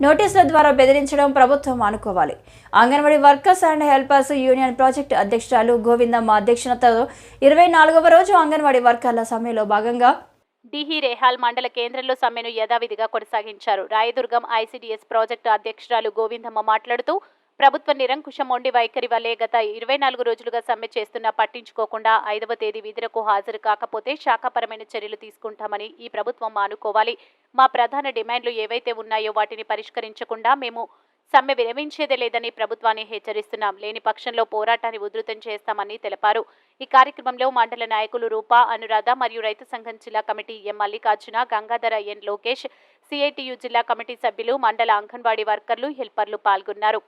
నోటీసుల ద్వారా బెదిరించడం ప్రభుత్వం అనుకోవాలి. Anganwadi workers and helpers union project అధ్యక్షురాలు గోవిందమ్మ అధ్యక్షతతో ఇరవై నాలుగవ రోజు అంగన్వాడీ వర్కర్ల సమ్మెలో భాగంగా డిహి రేహాల్ మండల కేంద్రంలో సమ్మెను యథావిధిగా కొనసాగించారు. రాయదుర్గం ఐసీడీఎస్ ప్రాజెక్టు అధ్యక్షురాలు గోవిందమ్మ మాట్లాడుతూ ప్రభుత్వ నిరంకుశ మొండి వైఖరి వల్లే గత ఇరవై నాలుగు రోజులుగా సమ్మె చేస్తున్నా పట్టించుకోకుండా ఐదవ తేదీ విధులకు హాజరు కాకపోతే శాఖపరమైన చర్యలు తీసుకుంటామని ఈ ప్రభుత్వం మానుకోవాలి. మా ప్రధాన డిమాండ్లు ఏవైతే ఉన్నాయో వాటిని పరిష్కరించకుండా మేము సమ్మె విరమించేదే లేదని ప్రభుత్వాన్ని హెచ్చరిస్తున్నాం. లేని పక్షంలో పోరాటాన్ని ఉధృతం చేస్తామని తెలిపారు. ఈ కార్యక్రమంలో మండల నాయకులు రూపా అనురాధ మరియు రైతు సంఘం జిల్లా committee M Mallikarjuna Gangadhara N Lokesh CITU జిల్లా కమిటీ సభ్యులు మండల అంగన్వాడీ వర్కర్లు హెల్పర్లు పాల్గొన్నారు.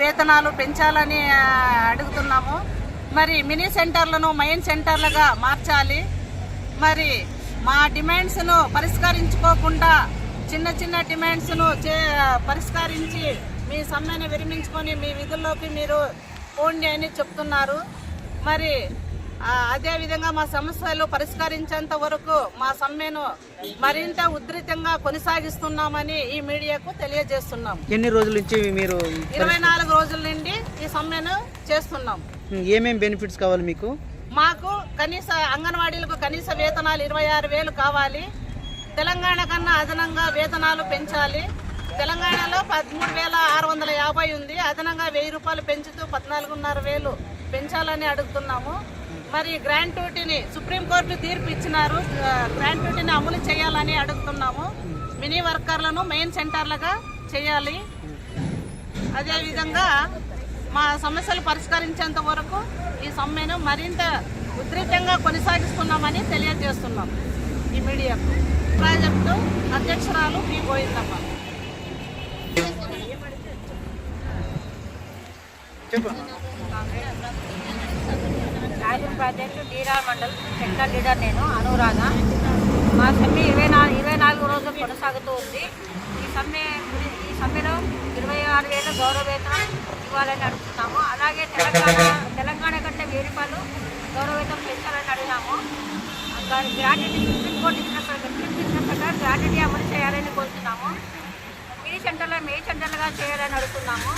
వేతనాలు పెంచాలని అడుగుతున్నాము. మరి మినీ సెంటర్లను మెయిన్ సెంటర్లుగా మార్చాలి. మరి మా డిమాండ్స్ను పరిష్కరించుకోకుండా చిన్న చిన్న డిమాండ్స్ను చే పరిష్కరించి మీ సమ్మెను విరమించుకొని మీ విధుల్లోకి మీరు పోండి అని చెప్తున్నారు. మరి అదేవిధంగా మా సమస్యలు పరిష్కరించేంత వరకు మా సమ్మెను మరింత ఉధృతంగా కొనసాగిస్తున్నామని ఈ మీడియాకు తెలియజేస్తున్నాం. ఎన్ని రోజుల నుంచి మీరు ఇరవై నాలుగు రోజుల నుండి ఈ సమ్మెను చేస్తున్నాం. ఏమేం బెనిఫిట్స్ కావాలి మీకు? మాకు కనీస అంగన్వాడీలకు కనీస వేతనాలు ఇరవై ఆరు వేలు కావాలి. తెలంగాణ కన్నా అదనంగా వేతనాలు పెంచాలి. తెలంగాణలో పదమూడు వేల ఆరు వందల యాభై ఉంది. అదనంగా వెయ్యి రూపాయలు పెంచుతూ పద్నాలుగున్నర వేలు పెంచాలని అడుగుతున్నాము. మరి గ్రాంట్యూటీని సుప్రీంకోర్టు తీర్పు ఇచ్చినారు. గ్రాంట్యూటీని అమలు చేయాలని అడుగుతున్నాము. మినీ వర్కర్లను మెయిన్ సెంటర్లుగా చేయాలి. అదేవిధంగా మా సమస్యలు పరిష్కరించేంత వరకు ఈ సమ్మెను మరింత ఉధృతంగా కొనసాగిస్తున్నామని తెలియజేస్తున్నాం ఈ మీడియాకు. ప్రాజెక్టు అధ్యక్షురాలు పి. గోవిందమ్మ. చెప్పు. రాయదుర్గ ప్రాజెక్టు డీరా మండల్ సెంట్రల్ లీడర్ నేను అనురాధ. మా సమ్మె ఇరవై నాలుగు ఇరవై నాలుగు రోజులు కొనసాగుతూ ఉంది. ఈ సమ్మె ఈ సమ్మెలో ఇరవై ఆరు వేల గౌరవ వేతనం ఇవ్వాలని అడుగుతున్నాము. అలాగే తెలంగాణ తెలంగాణ కంటే వెయ్యి రూపాయలు గౌరవ వేతనం పెంచాలని అడిగినాము గ్రాట్యుటీ సుప్రీంకోర్టు ఇచ్చిన ప్ర- ఇచ్చిన ప్రకారం గ్రాట్యుటీ అమలు చేయాలని కోరుతున్నాము. మీ సెంటర్లో మే సెంటర్లుగా చేయాలని అడుగుతున్నాము.